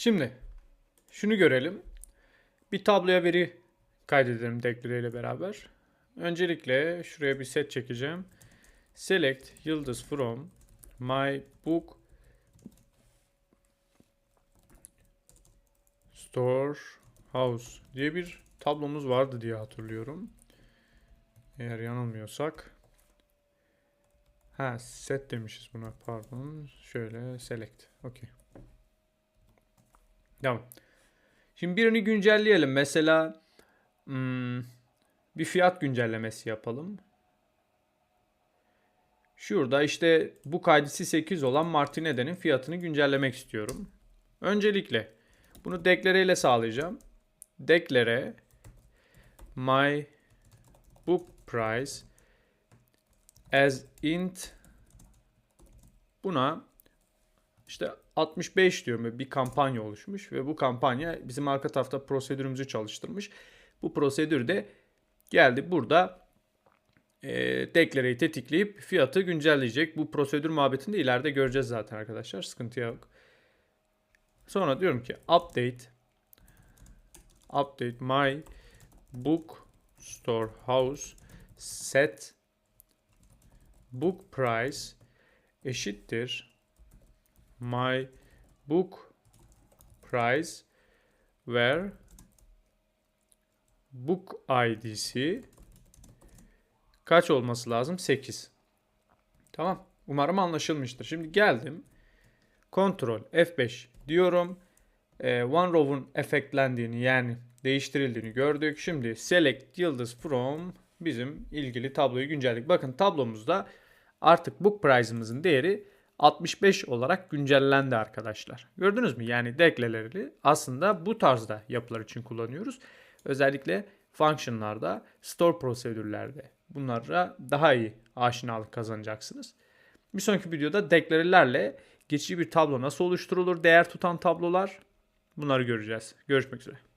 Şimdi şunu görelim. Bir tabloya veri kaydedelim dekları ile beraber. Öncelikle şuraya bir set çekeceğim. Select yıldız from my book store house diye bir tablomuz vardı diye hatırlıyorum. Eğer yanılmıyorsak. Ha set demişiz buna pardon. Şöyle select. Okey. Tamam. Şimdi birini güncelleyelim. Mesela hmm, bir fiyat güncellemesi yapalım. Şurada işte bu kaydisi 8 olan Martinede'nin fiyatını güncellemek istiyorum. Öncelikle bunu deklare ile sağlayacağım. Deklare my book price as int buna işte 65 diyorum bir kampanya oluşmuş ve bu kampanya bizim arka tarafta prosedürümüzü çalıştırmış. Bu prosedür de geldi burada e, deklareyi tetikleyip fiyatı güncelleyecek. Bu prosedür muhabbetini de ileride göreceğiz zaten arkadaşlar. Sıkıntı yok. Sonra diyorum ki update update my book store house set book price eşittir my book price where book id'si kaç olması lazım? 8. Tamam. Umarım anlaşılmıştır. Şimdi geldim. Ctrl F5 diyorum. Ee, one row'un efektlendiğini yani değiştirildiğini gördük. Şimdi select yıldız from bizim ilgili tabloyu güncelledik. Bakın tablomuzda artık book price'ımızın değeri 65 olarak güncellendi arkadaşlar. Gördünüz mü? Yani dekleleri aslında bu tarzda yapılar için kullanıyoruz. Özellikle function'larda, store prosedürlerde bunlara daha iyi aşinalık kazanacaksınız. Bir sonraki videoda deklarelerle geçici bir tablo nasıl oluşturulur, değer tutan tablolar bunları göreceğiz. Görüşmek üzere.